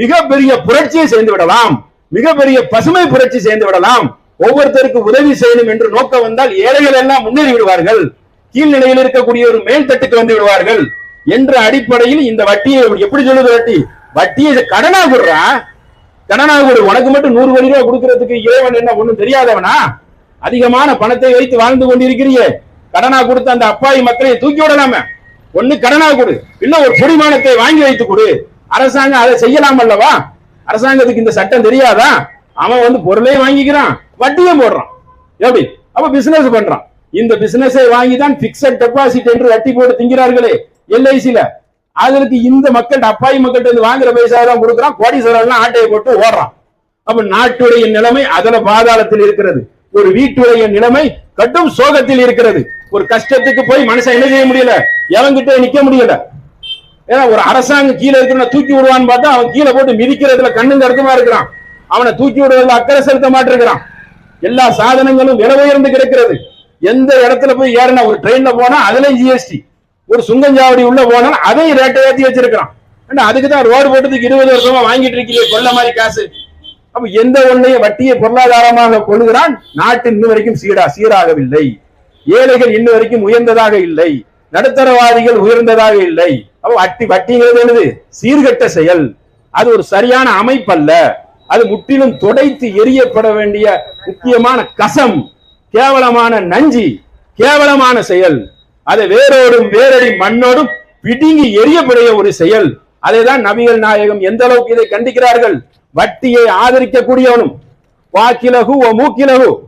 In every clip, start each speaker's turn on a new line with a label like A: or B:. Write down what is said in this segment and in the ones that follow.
A: மிகப்பெரிய புரட்சியை செய்து விடலாம். மிகப்பெரிய பசுமை புரட்சி செய்து விடலாம். ஒவ்வொருத்தருக்கு உதவி செய்யணும் என்று நோக்கம் வந்தால் ஏழைகள் எல்லாம் முன்னேறி விடுவார்கள். கீழ்நிலையில் இருக்கக்கூடிய ஒரு மேல்தட்டுக்கு வந்து விடுவார்கள். என்ற அடிப்படையில் இந்த வட்டியை எப்படி சொல்லுது வட்டி? வட்டியை கடனா கொடுறா கடனா கொடு உனக்கு மட்டும் நூறு கோடி ரூபாய் கொடுக்கறதுக்கு இறைவன் என்ன ஒண்ணும் தெரியாதவனா? அதிகமான பணத்தை வைத்து வாழ்ந்து கொண்டிருக்கிறியே கடனா கொடுத்த அந்த அப்பாவி மக்களை தூக்கி விடலாமே. ஒண்ணு கடனா கொடு. இல்ல ஒரு பொடிமானத்தை வாங்கி வைத்து கொடு. அரசாங்கம் அதை செய்யலாம் அல்லவா? அரசாங்கத்துக்கு இந்த சட்டம் தெரியாதா? அவன் வந்து பொருளையும் வாங்கிக்கிறான். வட்டியும் போடுறான். எப்படி? அப்ப பிசினஸ் பண்றான். இந்த பிசினஸை வாங்கி தான் பிக்சட் டெபாசிட் என்று வட்டி போட்டு திங்கிறார்களே எல்ஐசில. அதற்கு இந்த மக்கள் அப்பாவி மக்கள்கிட்ட இருந்து வாங்குற பைசா தான் கொடுக்குறான். கோடீஸ்வரர்லாம் ஆட்டையை போட்டு ஓடுறான். அப்ப நாட்டுடைய நிலைமை அதல பாதாளத்தில் இருக்கிறது. ஒரு வீட்டுடைய நிலைமை கட்டும் சோகத்தில் இருக்கிறது. ஒரு கஷ்டத்துக்கு போய் மனுஷன் என்ன செய்ய முடியல? இறங்கிட்டே நிக்க முடியல. ஏன்னா ஒரு அரசாங்கம் கீழே இருக்கிறவன தூக்கி விடுவான்னு பார்த்தா அவன் கீழே போட்டு மிதிக்கிறதுல கண்ணுங்க அர்த்தமா இருக்கிறான். அவனை தூக்கி விடுறதுல அக்கறை செலுத்த மாட்டிருக்கிறான் எல்லா சாதனங்களும் விலை உயர்ந்து கிடக்கிறது. எந்த இடத்துல போய் ஏறினா ஒரு ட்ரெயின்ல போனா அதுலயும் ஜிஎஸ்டி ஒரு சுங்கஞ்சாவடி உள்ள போனா அதையும் ரேட்டை ஏத்தி வச்சிருக்கிறான். அதுக்கு தான் ரோடு போட்டதுக்கு இருபது வருஷமா வாங்கிட்டு இருக்கிறீங்க கொள்ள மாதிரி காசு. அப்ப எந்த ஒன்றையும் வட்டியை பொருளாதாரமாக கொள்கிறான் நாட்டு இன்னும் வரைக்கும் சீரா சீராகவில்லை. ஏழைகள் இன்னும் வரைக்கும் உயர்ந்ததாக இல்லை. நடுத்தரவாதிகள் உயர்ந்ததாக இல்லை. அப்ப வட்டி வட்டிங்கிறது என்னது? சீர்கட்ட செயல். அது ஒரு சரியான அமைப்பல்ல. அது முற்றிலும் துடைத்து எரியப்பட வேண்டிய முக்கியமான கசம் கேவலமான நஞ்சி கேவலமான செயல். அதை வேரோடும் வேரடி மண்ணோடும் பிடுங்கி எரியப்படைய ஒரு செயல். அதைதான் நபிகள் நாயகம் எந்த அளவுக்கு இதை கண்டிக்கிறார்கள்? வட்டியை ஆதரிக்கக்கூடியவனும். வாக்கிலகு ஓ மூக்கிலகு.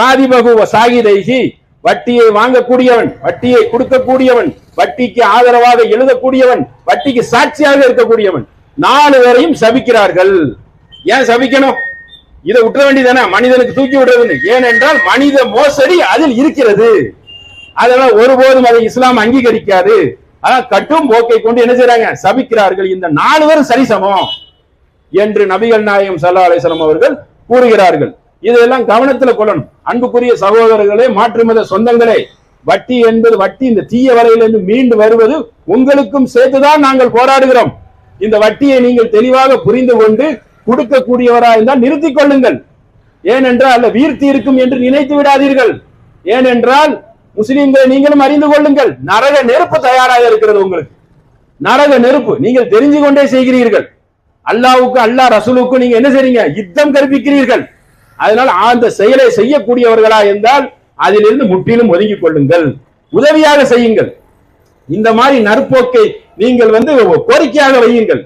A: காதிபகு ஓ சாகிதைகி. வட்டியை வாங்கக்கூடியவன் வட்டியை கொடுக்கக்கூடியவன் வட்டிக்கு ஆதரவாக எழுதக்கூடியவன் வட்டிக்கு சாட்சியாக இருக்கக்கூடியவன் நாலு பேரையும் சபிக்கிறார்கள். ஏன் சபிக்கணும்? இதை விட்டுற வேண்டியதானே மனிதனுக்கு தூக்கி விடுறதுன்னு. ஏனென்றால் மனித மோசடி அதில் இருக்கிறது. அதெல்லாம் ஒருபோதும் அதை இஸ்லாம் அங்கீகரிக்காது. ஆனா கட்டும் போக்கை கொண்டு என்ன செய்யறாங்க சபிக்கிறார்கள். இந்த நாலு பேரும் சரிசமம் என்று நபிகள் நாயகம் சல்லா அலிஸ்லாம் அவர்கள் கூறுகிறார்கள். இதெல்லாம் கவனத்துல கொள்ளணும். அன்புக்குரிய சகோதரர்களே மாற்று மத சொந்தங்களே வட்டி என்பது வட்டி. இந்த தீய வலையிலிருந்து மீண்டு வருவது உங்களுக்கும் சேர்த்துதான் நாங்கள் போராடுகிறோம். இந்த வட்டியை நீங்கள் தெளிவாக புரிந்து கொண்டு கொடுக்கக்கூடியவரா இருந்தால் நிறுத்திக் கொள்ளுங்கள். ஏனென்றால் அல்ல வீழ்த்தி இருக்கும் என்று நினைத்து விடாதீர்கள். ஏனென்றால் முஸ்லிம்களை நீங்களும் அறிந்து கொள்ளுங்கள். நரக நெருப்பு தயாராக இருக்கிறது உங்களுக்கு. நரக நெருப்பு. நீங்கள் தெரிஞ்சு கொண்டே செய்கிறீர்கள். அல்லாவுக்கு அல்லாஹ் ரசூலுக்கு நீங்க என்ன செய்றீங்க? யுத்தம் கற்பிக்கிறீர்கள். அதனால் அந்த செயலை செய்யக்கூடியவர்களா இருந்தால் அதிலிருந்து முற்றிலும் ஒதுங்கிக் கொள்ளுங்கள். உதவியாக செய்யுங்கள். இந்த மாதிரி நற்போக்கை நீங்கள் வந்து கோரிக்கையாக வையுங்கள்.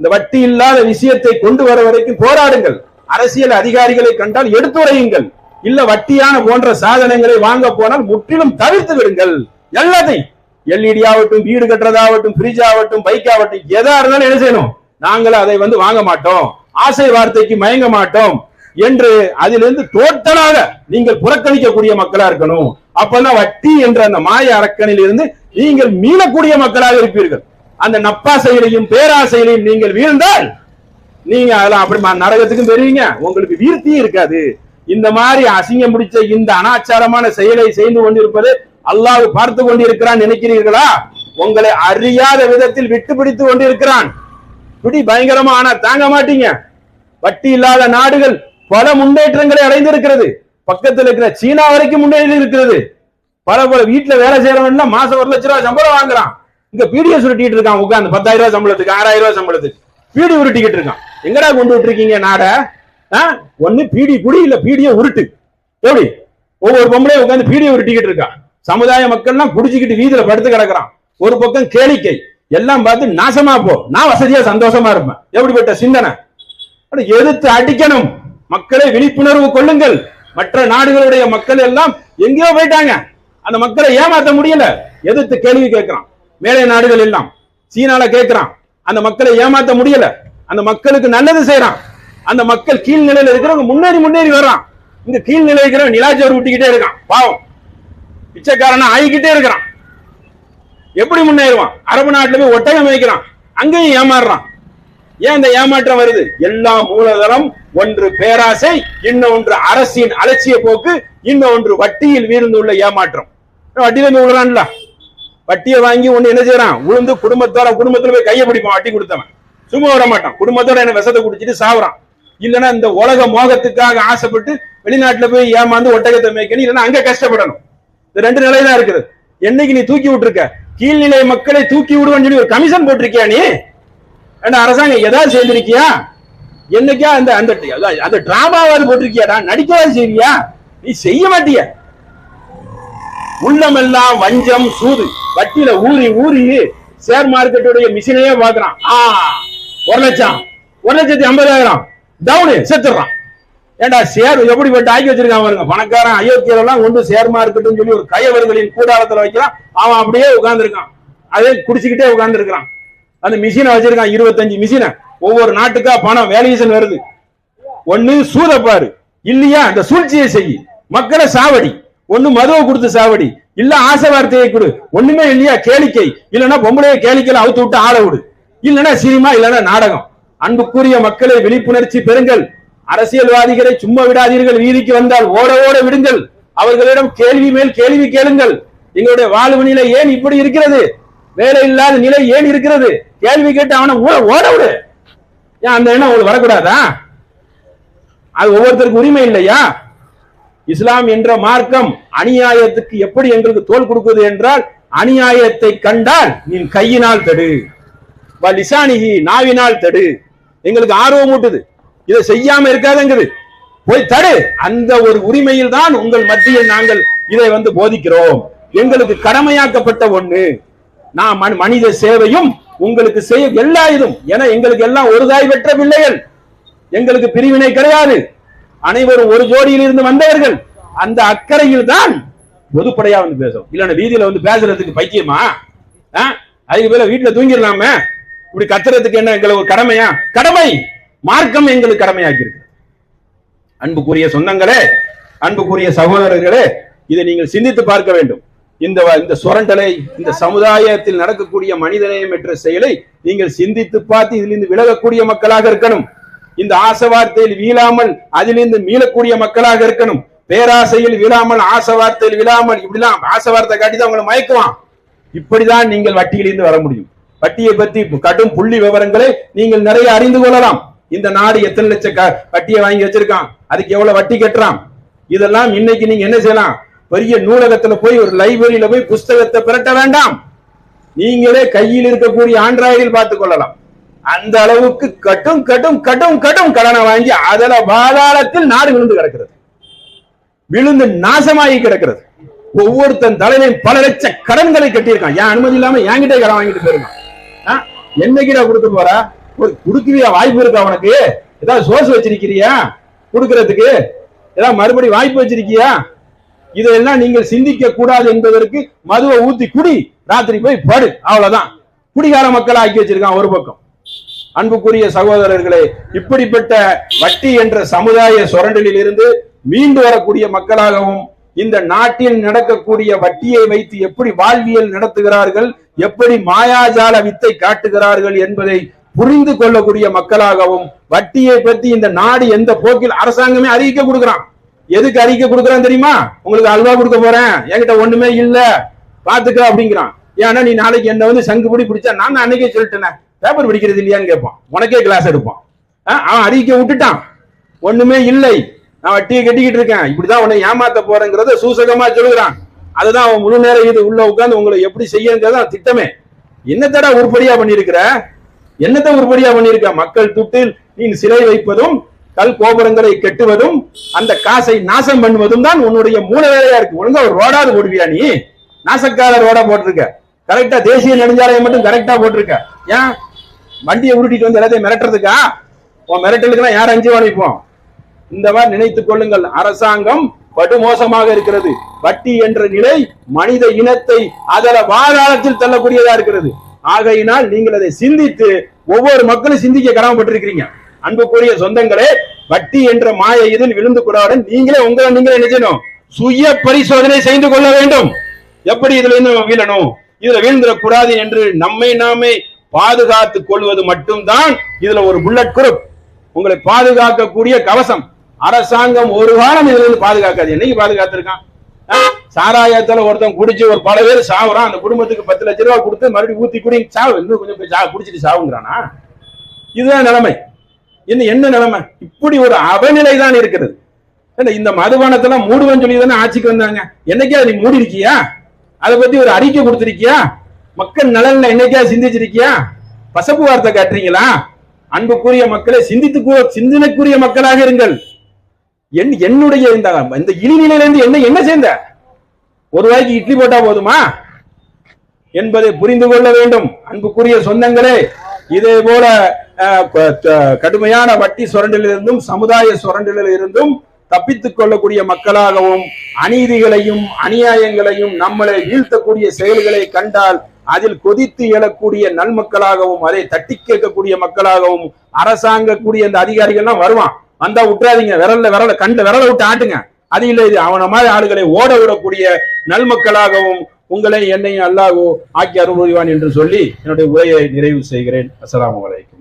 A: இந்த வட்டி இல்லாத விஷயத்தை கொண்டு வர வரைக்கும் போராடுங்கள். அரசியல் அதிகாரிகளை கண்டால் எடுத்துரையுங்கள். இல்ல வட்டியான போன்ற சாதனங்களை வாங்க போனால் முற்றிலும் தவிர்த்து விடுங்கள். எல்லாத்தையும் எல்இடி ஆகட்டும் வீடு கட்டுறதாகட்டும் ஃப்ரிட்ஜ் ஆகட்டும் பைக் ஆகட்டும் எதா இருந்தாலும் என்ன செய்யணும்? நாங்கள் அதை வந்து வாங்க மாட்டோம். ஆசை வார்த்தைக்கு மயங்க மாட்டோம். என்று அதிலிருந்து டோட்டலாக நீங்கள் புறக்கணிக்கக்கூடிய மக்களா இருக்கணும். அப்பதான் வட்டி என்ற அந்த மாய அரக்கனில் இருந்து நீங்கள் மீளக்கூடிய மக்களாக இருப்பீர்கள். அந்த நப்பாசையிலையும் பேராசையிலையும் நீங்கள் வீழ்ந்தால் நீங்க அதெல்லாம் அப்படி நரகத்துக்கும் பெறுவீங்க. உங்களுக்கு வீர்த்தியும் இருக்காது. இந்த மாதிரி அசிங்கம் பிடிச்ச இந்த அனாச்சாரமான செயலை செய்து கொண்டிருப்பது அல்லாஹ் பார்த்து கொண்டிருக்கிறான் நினைக்கிறீர்களா? உங்களை அறியாத விதத்தில் விட்டு பிடித்து கொண்டிருக்கிறான். பிடி பயங்கரமா ஆனா தாங்க மாட்டீங்க. வட்டி இல்லாத நாடுகள் பல முன்னேற்றங்களை அடைந்திருக்கிறது. பக்கத்துல இருக்கிற சீனா வரைக்கும் முன்னேறி இருக்கிறது. பல பல வீட்டுல வேலை செய்யறவன் மாசம் ஒரு லட்ச ரூபாய் சம்பளம் வாங்குறான். இங்க பீடியை சுருட்டிட்டு இருக்கான் உட்காந்து பத்தாயிரம் ரூபாய் சம்பளத்துக்கு ஆறாயிரம் ரூபாய் சம்பளத்துக்கு. பீடி உருட்டிக்கிட்டு இருக்கான். எங்கடா கொண்டு விட்டுருக்கீங்க நாட? ஆ? ஒண்ணு பீடி குடி இல்ல பீடியை உருட்டு. எப்படி? ஒவ்வொரு பொம்பளையும் உட்காந்து பீடியை உருட்டிக்கிட்டு இருக்கான் சமுதாய மக்கள்லாம் குடிச்சுக்கிட்டு வீதியில படுத்து கிடக்குறான். ஒரு பக்கம் கேளிக்கை. எல்லாம் பார்த்து நாசமா போ. நான் வசதியா சந்தோஷமா இருப்பேன். எப்படிப்பட்ட சிந்தனை? எதிர்த்து அடிக்கணும். மக்களை விழிப்புணர்வு கொள்ளுங்கள். மற்ற நாடுகளுடைய மக்கள் எல்லாம் எங்கேயோ போயிட்டாங்க. அந்த மக்களை ஏமாத்த முடியல. எதிர்த்து கேள்வி கேட்கிறான். மேலை நாடுகள் எல்லாம். சீனால கேட்கிறான். அந்த மக்களை ஏமாத்த முடியல. அந்த மக்களுக்கு நல்லது செய்யறான் அந்த மக்கள் கீழ்நிலையில இருக்கிறவங்க முன்னேறி முன்னேறி வர்றான். இங்க கீழ்நிலை இருக்கிற நிலாச்சோர் விட்டுக்கிட்டே இருக்கான். பாவம். பிச்சைக்காரனா ஆகிக்கிட்டே இருக்கிறான். எப்படி முன்னேறுவான்? அரபு நாட்டுல போய் ஒட்டகம் வைக்கிறான் அங்கேயும் ஏமாறுறான். ஏன் இந்த ஏமாற்றம் வருது? எல்லா மூலதனம் ஒன்று பேராசை இன்னொன்று அரசின் அலட்சிய போக்கு இன்னொன்று வட்டியில் வீழ்ந்துள்ள ஏமாற்றம். வட்டியில இருந்து விழுறான்ல வட்டியை வாங்கி ஒண்ணு என்ன செய்யறான்? உளுந்து குடும்பத்தோட குடும்பத்துல போய் கையை பிடிப்பான் வட்டி கொடுத்தவன். சும்மா விட மாட்டான். குடும்பத்தோட என்ன விஷத்தை குடிச்சிட்டு சாவுறான். இல்லைன்னா இந்த உலக மோகத்துக்காக ஆசைப்பட்டு வெளிநாட்டுல போய் ஏமாந்து ஒட்டகத்தை மேய்க்கணும் இல்லைன்னா அங்க கஷ்டப்படணும். இந்த ரெண்டு நிலை தான் இருக்குது. என்னைக்கு நீ தூக்கி விட்டுருக்க? கீழ்நிலை மக்களை தூக்கி விடுவேன்னு சொல்லி ஒரு கமிஷன் போட்டிருக்கியா நீ? ஏன்னா அரசாங்கம் ஏதாவது செய்திருக்கியா? என்னைக்கா அந்த அந்த அந்த டிராமாவாது போட்டிருக்கியாடா? நடிக்கவாது செய்வியா நீ செய்ய மாட்டிய? உள்ளமெல்லாம் வஞ்சம் சூது. வட்டியில ஊறி ஊறி ஷேர் மார்க்கெட்டுடைய மிஷினையே பாக்குறான் ஆ ஒரு லட்சம். ஒரு லட்சத்தி ஐம்பதாயிரம். டவுனு செத்துறான் ஏண்டா ஷேர் எப்படிப்பட்ட ஆக்கி வச்சிருக்கான் பாருங்க. பணக்காரன் அயோக்கியர் எல்லாம் கொண்டு ஷேர் மார்க்கெட்டுன்னு சொல்லி ஒரு கையவர்களின் கூடாரத்துல வைக்கிறான். அவன் அப்படியே உட்கார்ந்துருக்கான். அதே குடிச்சுக்கிட்டே உட்கார்ந்துருக்கான் அந்த மிஷினை வச்சிருக்கான் இருபத்தஞ்சு மிஷினை ஒவ்வொரு நாட்டுக்கா பணம் வேல்யூஷன் வருது. ஒண்ணு சூதப்பாரு இல்லையா? அந்த சூழ்ச்சியை செய். மக்களை சாவடி. ஒண்ணு மதுவை கொடுத்து சாவடி. இல்ல ஆசை வார்த்தையை கொடு. ஒண்ணுமே இல்லையா? கேளிக்கை. இல்லைன்னா பொம்பளைய கேளிக்கையில அவுத்து விட்டு ஆள விடு. இல்லைன்னா சினிமா இல்லைன்னா நாடகம். அன்புக்குரிய மக்களை விழிப்புணர்ச்சி பெறுங்கள். அரசியல்வாதிகளை சும்மா விடாதீர்கள். வீதிக்கு வந்தால் ஓட ஓட விடுங்கள். அவர்களிடம் கேள்வி மேல் கேள்வி கேளுங்கள். எங்களுடைய வாழ்வு நிலை ஏன் இப்படி இருக்கிறது? வேலை இல்லாத நிலை ஏன் இருக்கிறது? கேள்வி கேட்டு அவனை ஓட ஓட விடு. ஏன் அந்த எண்ணம் உங்களுக்கு வரக்கூடாதா? அது ஒவ்வொருத்தருக்கு உரிமை இல்லையா? இஸ்லாம் என்ற மார்க்கம் அநியாயத்துக்கு எப்படி எங்களுக்கு தோல் கொடுக்குது என்றால் அநியாயத்தை கண்டால் நீ கையினால் தடு. லிசானிகி நாவினால் தடு. எங்களுக்கு ஆர்வம் ஊட்டுது. இதை செய்யாம இருக்காதுங்குது. போய் தடு. அந்த ஒரு உரிமையில் தான் உங்கள் மத்தியில் நாங்கள் இதை வந்து போதிக்கிறோம். எங்களுக்கு கடமையாக்கப்பட்ட ஒண்ணு. நான் மனித சேவையும் உங்களுக்கு செய்ய எல்லா இதும் என எங்களுக்கு எல்லாம் ஒரு தாய் பெற்ற பிள்ளைகள். எங்களுக்கு பிரிவினை கிடையாது. அனைவரும் ஒரு ஜோடியில் இருந்து வந்தவர்கள். அந்த அக்கறையில் தான் பொதுப்படையா வந்து பேசும் இல்லன்னா வீதியில வந்து பேசுறதுக்கு பைத்தியமா? ஆ? அதுக்கு பேர வீட்டுல தூங்கிடலாமே? இப்படி கத்துறதுக்கு என்ன எங்களுக்கு ஒரு கடமையா? கடமை. மார்க்கம் எங்களுக்கு கடமையாக்கி இருக்கு. அன்புக்குரிய சொந்தங்களே அன்புக்குரிய சகோதரர்களே இதை நீங்கள் சிந்தித்து பார்க்க வேண்டும். இந்த வ- இந்த சுரண்டலை இந்த சமுதாயத்தில் நடக்கக்கூடிய மனிதநேயம் என்ற செயலை நீங்கள் சிந்தித்து பார்த்து இதிலிருந்து விலகக்கூடிய மக்களாக இருக்கணும். இந்த ஆசை வார்த்தையில் வீழாமல் அதிலிருந்து மீளக்கூடிய மக்களாக இருக்கணும். பேராசையில் விழாமல் ஆசை வார்த்தையில் விழாமல் இப்படிலாம் ஆசை வார்த்தை காட்டி தான் உங்களை மயக்குவான். இப்படிதான் நீங்கள் வட்டியிலிருந்து வர முடியும். வட்டியை பத்தி கடும் புள்ளி விவரங்களை நீங்கள் நிறைய அறிந்து கொள்ளலாம். இந்த நாடு எத்தனை லட்சம் க- வட்டியை வாங்கி வச்சிருக்கான். அதுக்கு எவ்வளவு வட்டி கட்டுறான். இதெல்லாம் இன்னைக்கு நீங்க என்ன செய்யலாம்? பெரிய நூலகத்துல போய் ஒரு லைப்ரரியில போய் புஸ்தகத்தை பிரட்ட வேண்டாம். நீங்களே கையில் இருக்கக்கூடிய ஆண்ட்ராய்டில் பார்த்துக் கொள்ளலாம். அந்த அளவுக்கு கட்டும் கட்டும் கட்டும் கட்டும் கடனை வாங்கி அதுல பாதாளத்தில் நாடு விழுந்து கிடக்கிறது. விழுந்து நாசமாகி கிடக்கிறது. ஒவ்வொருத்தன் தலைமையும் பல லட்ச கடன்களை கட்டியிருக்கான். என் அனுமதி இல்லாம என்கிட்ட கடன் வாங்கிட்டு போயிருக்கான்? ஆ? என்னைக்குடா கொடுக்க போற? ஒரு குடுக்கறியா வாய்ப்பு இருக்கா உனக்கு? ஏதாவது சோர்ஸ் வச்சிருக்கிறியா? குடுக்கறதுக்கு? ஏதாவது மறுபடி வாய்ப்பு வச்சிருக்கியா? இதையெல்லாம் நீங்கள் சிந்திக்க கூடாது என்பதற்கு மதுவை ஊத்தி குடி. ராத்திரி போய் படு. அவ்வளவுதான். குடிகார மக்களை ஆக்கி வச்சிருக்கான் ஒரு பக்கம். அன்புக்குரிய சகோதரர்களே இப்படிப்பட்ட வட்டி என்ற சமுதாய சுரண்டலில் இருந்து மீண்டு வரக்கூடிய மக்களாகவும் இந்த நாட்டில் நடக்கக்கூடிய வட்டியை வைத்து எப்படி வாழ்வியல் நடத்துகிறார்கள் எப்படி மாயாஜால வித்தை காட்டுகிறார்கள் என்பதை புரிந்து கொள்ளக்கூடிய மக்களாகவும் வட்டியை பற்றி இந்த நாடு எந்த போக்கில் அரசாங்கமே அறிவிக்க கொடுக்கிறான். எதுக்கு அறிக்கை கொடுக்குறான் தெரியுமா? உங்களுக்கு அல்வா கொடுக்க போறேன். என்கிட்ட ஒண்ணுமே இல்ல. பாத்துக்க அப்படிங்கிறான். ஏன்னா நீ நாளைக்கு என்ன வந்து சங்கு பிடி பிடிச்சா நான் அன்னைக்கே சொல்லிட்டேனே. பேப்பர் பிடிக்கிறது இல்லையான்னு கேட்பான். உனக்கே கிளாஸ் எடுப்பான். அவன் அறிக்கை விட்டுட்டான். ஒண்ணுமே இல்லை. நான் வட்டியை கட்டிக்கிட்டு இருக்கேன். இப்படிதான் உன்னை ஏமாத்த போறேங்கிறத சூசகமா சொல்லுகிறான். அதுதான் அவன் முழு நேரம் இது உள்ள உட்காந்து உங்களை எப்படி செய்யுங்கிறத அவன் திட்டமே. என்னத்தடா உருப்படியா பண்ணியிருக்கிற? என்னத்தை உருப்படியா பண்ணியிருக்க? மக்கள் துட்டில் நீ சிலை வைப்பதும் கல் கோபுரங்களை கெட்டுவதும் அந்த காசை நாசம் பண்ணுவதும் தான் உன்னுடைய மூல வேலையா இருக்கு. ஒழுங்கா ஒரு ரோடாவது போடுவியா நீ? நாசக்கார ரோடா போட்டிருக்க. கரெக்டா தேசிய நெடுஞ்சாலையை மட்டும் கரெக்டா போட்டிருக்க. ஏன்? வண்டியை உருட்டிட்டு வந்து எல்லாத்தையும் மிரட்டுறதுக்கா? உன் மிரட்டலுக்குலாம் யார் அஞ்சு வாங்கிப்போம் இந்த மாதிரி நினைத்துக் கொள்ளுங்கள். அரசாங்கம் படுமோசமாக இருக்கிறது. வட்டி என்ற நிலை மனித இனத்தை அதில் வாதாளத்தில் தள்ளக்கூடியதா இருக்கிறது. ஆகையினால் நீங்கள் அதை சிந்தித்து ஒவ்வொரு மக்களும் சிந்திக்க கடமைப்பட்டிருக்கிறீங்க. அன்புக்குரிய சொந்தங்களே வட்டி என்ற மாய இதில் விழுந்து கூடாது நீங்களே உங்களை நீங்களே என்ன செய்யணும்? சுய பரிசோதனை செய்து கொள்ள வேண்டும். எப்படி இதுல இருந்து வீழணும்? இதுல வீழ்ந்துடக்கூடாது என்று நம்மை நாமே பாதுகாத்துக் கொள்வது மட்டும்தான் இதுல ஒரு புல்லட் குரூப் உங்களை பாதுகாக்கக்கூடிய கவசம். அரசாங்கம் ஒரு காலம் இதுல இருந்து பாதுகாக்காது. என்னைக்கு பாதுகாத்திருக்கான்? சாராயத்துல ஒருத்தன் குடிச்சு ஒரு பல பேர் சாவுறான். அந்த குடும்பத்துக்கு பத்து லட்ச ரூபாய் கொடுத்து மறுபடியும் ஊத்தி குடி சாவு. இன்னும் கொஞ்சம் சாவு குடிச்சிட்டு சாவுங்கிறானா? இதுதான் நிலைமை. இன்னும் என்ன நிலைமை? இப்படி ஒரு அவநிலை தான் இருக்கிறது இந்த மதுபானத்தெல்லாம் மூடுவேன்னு சொல்லி தானே ஆட்சிக்கு வந்தாங்க? என்னைக்கா நீ மூடி இருக்கியா அதை பத்தி ஒரு அறிக்கை கொடுத்திருக்கியா? மக்கள் நலன்ல என்னைக்கா சிந்திச்சிருக்கியா? பசப்பு வார்த்தை காட்டுறீங்களா? அன்புக்குரிய மக்களை சிந்தித்து கூ- சிந்தனைக்குரிய மக்களாக இருங்கள். என் என்னுடைய இந்த இந்த இனிநிலையிலிருந்து என்ன என்ன சேர்ந்த? ஒரு வாய்க்கு இட்லி போட்டா போதுமா? என்பதை புரிந்து கொள்ள வேண்டும். அன்புக்குரிய சொந்தங்களே இதே போல கடுமையான வட்டி சுரண்டிலிருந்தும் சமுதாய சுரண்டலிலிருந்தும் தப்பித்துக் கொள்ளக்கூடிய மக்களாகவும் அநீதிகளையும் அநியாயங்களையும் நம்மளை வீழ்த்தக்கூடிய செயல்களை கண்டால் அதில் கொதித்து எழக்கூடிய நல்மக்களாகவும் அதை தட்டி கேட்கக்கூடிய மக்களாகவும் அரசாங்க கூடிய அந்த அதிகாரிகள்லாம் வருவான். வந்தா விட்டுறாதீங்க விரல்ல விரல கண்ட விரல விட்டு ஆட்டுங்க. அது இல்லை இது அவன மாதிரி ஆளுகளை ஓட விடக்கூடிய நல்மக்களாகவும் உங்களை என்னையும் அல்லாஹோ ஆக்கி அருள்வான் என்று சொல்லி என்னுடைய உரையை நிறைவு செய்கிறேன். அஸ்லாம் வலைக்கும்